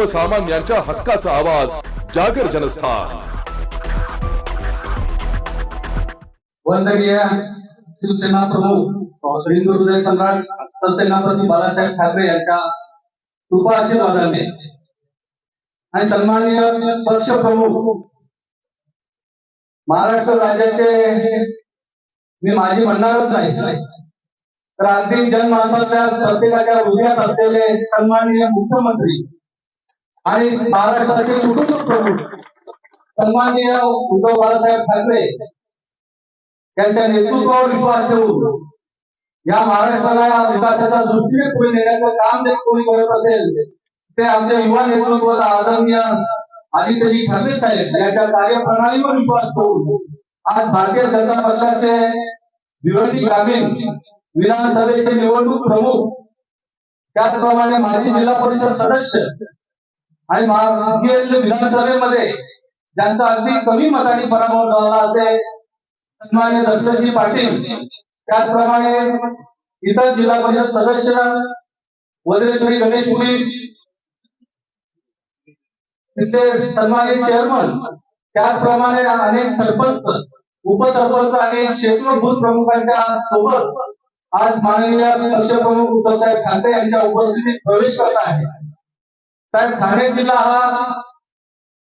सर्वसामान्यांच्या हक्काचा आवाज जागर जनस्थान. वंदनीय शिवसेना प्रमुख हिंदू हृदय सम्राट सरसेनापती बाळासाहेब ठाकरे यांच्या कृपा आशीर्वादाने आणि सन्माननीय पक्ष प्रमुख महाराष्ट्र राज्याचे मी माझी म्हणणारच नाही. तर अगदी जनमानसाच्या प्रत्येकाच्या हृदयात असलेले सन्माननीय मुख्यमंत्री आणि महाराष्ट्राचे कुटुंब प्रमुख सन्माननीय उद्धव बाळासाहेब ठाकरे त्यांच्या नेतृत्वावर विश्वास ठेवून या महाराष्ट्राला विकासाच्या दृष्टीने पुढे नेण्याचं काम जर कोणी करत असेल ते आमच्या युवा नेतृत्वाचा आदरणीय आदित्यजी ठाकरे साहेब यांच्या कार्यप्रणालीवर विश्वास ठेवून आज भारतीय जनता पक्षाचे विरोधी ग्रामीण विधानसभेचे निवडणूक प्रमुख त्याचप्रमाणे माजी जिल्हा परिषद सदस्य आणि मागील विधानसभेमध्ये ज्यांचा अगदी कमी मताने पराभव झाला असे सन्मान्य दशरथजी पाटील त्याचप्रमाणे इतर जिल्हा परिषद सदस्य वज्रेश्वरी गणेशपुरी तिथले सन्मानित चेअरमन त्याचप्रमाणे अनेक सरपंच उपसरपंच आणि शेकडो बूथ प्रमुखांच्या सोबत आज माननीय पक्षप्रमुख उद्धवसाहेब ठाकरे यांच्या उपस्थितीत प्रवेश करत आहे तर ठाणे जिल्हा हा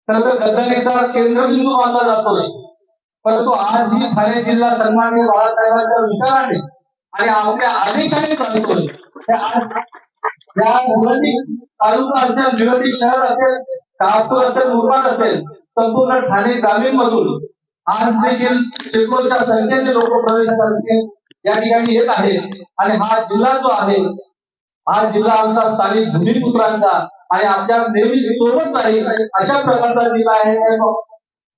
सर्व गद्दारीचा केंद्रबिंदू मानला जातोय. परंतु आज ही ठाणे जिल्हा सन्माननीय बाळासाहेबांच्या विचाराने आणि आपल्या आदेशाने चालतोय या तालुका असेल विरोधी शहर असेल कापूर असेल मुरबाड असेल संपूर्ण ठाणे ग्रामीण मधून आज देखील शेकडोच्या संख्येने लोक प्रवेश या ठिकाणी येत आहेत. आणि हा जिल्हा जो आहे हा जिल्हा आमचा स्थानिक भूमिपुत्रांचा आणि आपल्या नेहमी सोबत राहील अशा प्रकारचा जिल्हा आहे.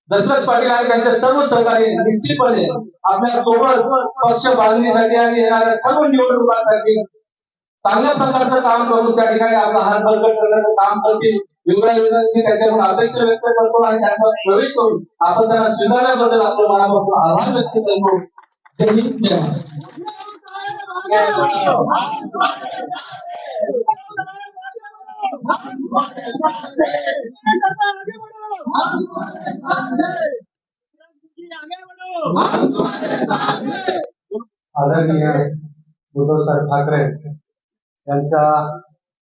दशरथ पाटील आणि त्यांचे सर्व सहकारी निश्चितपणे आपल्यासोबत पक्ष बांधणीसाठी आणि येणाऱ्या सर्व निवडणुकांसाठी चांगल्या प्रकारचं काम करून त्या ठिकाणी आपला हात बळकट करण्याचं काम करतील. एवढ्या मी त्याच्याकडून अपेक्षा व्यक्त करतो आणि त्यांचा प्रवेश करून आपण त्यांना स्वीकारल्याबद्दल आपल्या मनापासून आभार व्यक्त करतो. जय हिंद जय महाराष्ट्र. आदरणीय उद्धवसाहेब ठाकरे यांच्या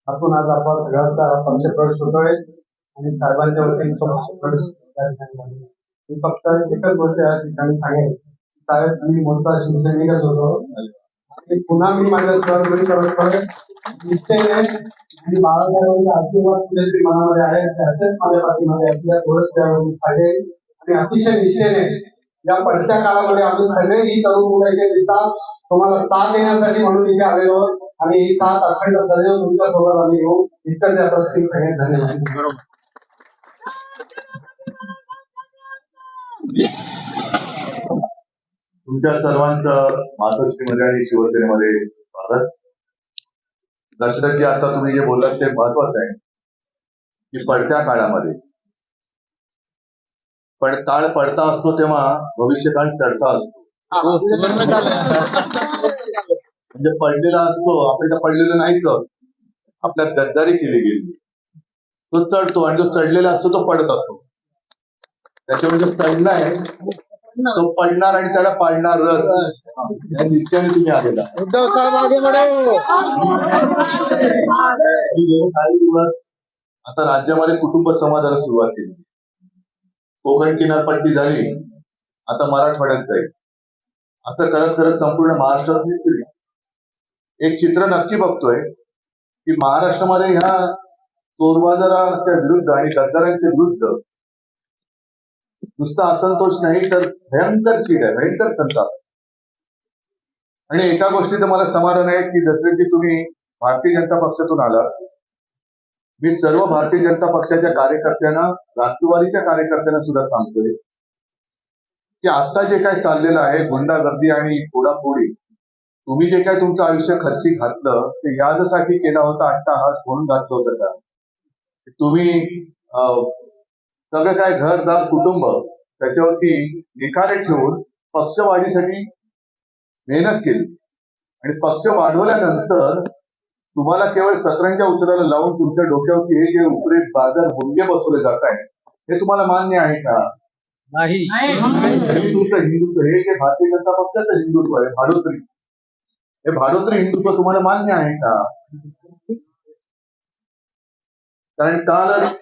हातून आज आपण सगळ्यांचा पक्ष प्रवेश होतोय आणि साहेबांच्या वतीने प्रवेश मी फक्त एकच गोष्ट या ठिकाणी सांगेन साहेब मी मोठा शिवसैनिकच होतो आणि पुन्हा मी माझ्या स्वयंपूर्ण करतोय निश्चयने आणि बाळासाहेबांचा आशीर्वाद कुठेतरी मनामध्ये आहे. असेच माझ्या पाठीमध्ये असल्या थोडंच त्यावेळी मी आणि अतिशय निश्चयने या पडत्या काळामध्ये आम्ही सगळे ही तरुण मुलं इथे दिसतात. तुम्हाला साथ देण्यासाठी म्हणून इथे आलेलो आहोत. आणि ही साथ अखंड सदैव तुमच्यासोबत आम्ही येऊ इतकंच यात्रा प्रसंगी सगळ्यात धन्यवाद तुमच्या सर्वांचं मातोश्रीमध्ये आणि शिवसेनेमध्ये स्वागत. दशरथजी आता तुम्ही जे बोललात ते महत्वाचं आहे. की पडत्या काळामध्ये. पण काळ पडता असतो तेव्हा भविष्यकाळ चढता असतो. म्हणजे पडलेला असतो आपण तर पडलेलं नाहीच आहोत. आपल्यात गद्दारी केली गेली. तो चढतो आणि जो चढलेला असतो तो पडत असतो. त्याच्यामुळे जो चढलाय तो पडणार. आणि त्याला पाडणार या निश्चयाने तुम्ही आलेला. मी गेले काही दिवस आता राज्यामध्ये कुटुंब संवादाला सुरुवात केली. कोकण किनारपट्टी झाली. आता मराठवाड्यात जाईल. असं करत करत संपूर्ण महाराष्ट्रात. एक चित्र नक्की बघतोय की महाराष्ट्रामध्ये ह्या चोरबाजाराच्या विरुद्ध आणि गद्दारांच्या विरुद्ध नुसता असंतोष नाही तर भयंकर चीड आहे भयंकर संताप. आणि एका गोष्टीचं मला समाधान आहे की जसे की तुम्ही भारतीय जनता पक्षातून आलात मी सर्व भारतीय जनता पक्षाच्या कार्यकर्त्यांना राष्ट्रवादीच्या कार्यकर्त्यांना सुद्धा सांगतोय की आता जे काय चाललेलं आहे गुंडागर्दी आणि फोडाफोडी तुम्ही जे काय तुमचं आयुष्य खर्ची घातलं ते याजसाठी केला होता अट्टाहास म्हणून घातलं होतं का? तुम्ही अं, सगळं काय घरदार कुटुंब त्याच्यावरती निखारे ठेवून पक्षवाढीसाठी मेहनत केली. आणि पक्ष वाढवल्यानंतर तुम्हाला केवळ सतरंजा उचलायला लावून तुमच्या डोक्यावरती हे जे उपरे बाजार मुंगे बसवले जात आहे हे तुम्हाला मान्य आहे का? नाही. तुमचं हिंदुत्व हे जे भारतीय जनता पक्षाचं हिंदुत्व आहे भाडोत्री हे भाडोत्री हिंदुत्व तुम्हाला मान्य आहे का? कारण कालच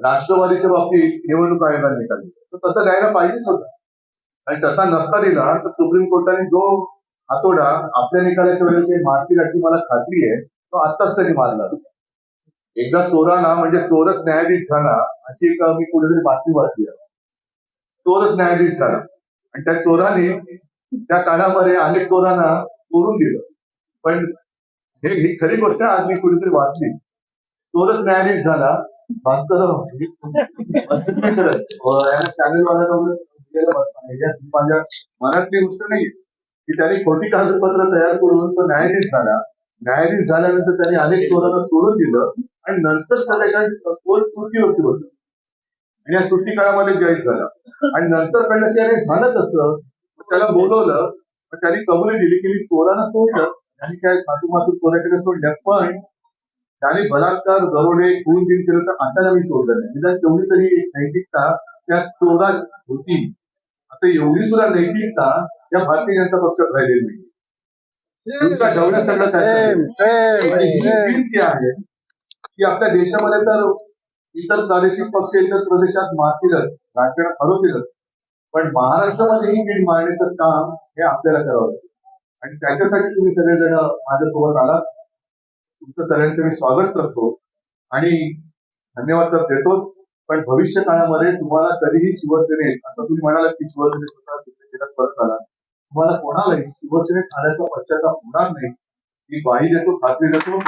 राष्ट्रवादीच्या बाबतीत निवडणूक आयोगाने निकाल तर तसं जायला पाहिजेच होतं. आणि तसा नसता दिला तर सुप्रीम कोर्टाने जो हातोडा आपल्या निकालाच्या वेळेस ते मारतील अशी मला खात्री आहे तो आत्ताच त्यांनी मारला. एकदा चोराना म्हणजे चोरच न्यायाधीश झाला अशी एक मी कुठेतरी बातमी वाचली चोरच न्यायाधीश झाला. आणि त्या चोराने त्या काळामध्ये अनेक चोरांना चोरून दिलं. पण हे खरी गोष्ट आज मी कुठेतरी वाचली. चोरच न्यायाधीश झाला हो, म्हणजे म्हणजे माझ्या मनातली गोष्ट नाही की त्यांनी खोटी कागदपत्र तयार करून तो न्यायाधीश झाला. न्यायाधीश झाल्यानंतर त्यांनी अनेक चोरांना सोडून दिलं. आणि नंतर संध्याकाळी चोर सुट्टीवरती होत. आणि या सुट्टी काळामध्ये जॉईन झाला. आणि नंतर कळलं की अरे झालं कसं त्याला बोलवलं. मग त्यांनी कबुली दिली की मी चोरांना सोडलं. आणि काय मातू मातू चोराकडे सोडल्या पण त्याने बलात्कार दरोडे खून बिन केलं तर अशाला मी सोडलं नाही. निदान तेवढी तरी एक नैतिकता त्या चोरात होती. आता एवढी सुद्धा नैतिकता या भारतीय जनता पक्षात राहिलेली नाही. काय आहे की आपल्या देशामध्ये तर इतर प्रादेशिक पक्ष इतर प्रदेशात मारतीलच राजकारण हरवतीलच. पण महाराष्ट्रामध्ये ही नीट मारण्याचं काम हे आपल्याला करावं लागेल आणि त्याच्यासाठी तुम्ही सगळेजण माझ्यासोबत आलात. तुमचं सगळ्यांचं मी स्वागत करतो. आणि धन्यवाद तर देतोच पण भविष्य काळामध्ये तुम्हाला कधीही शिवसेनेत आता तुम्ही म्हणालात की शिवसेनेत होता, शिवसेनेत परत आला. तुम्हाला कोणालाही शिवसेनेत आल्याचा पश्चाताप होणार नाही. मी ग्वाही देतो खात्री देतो.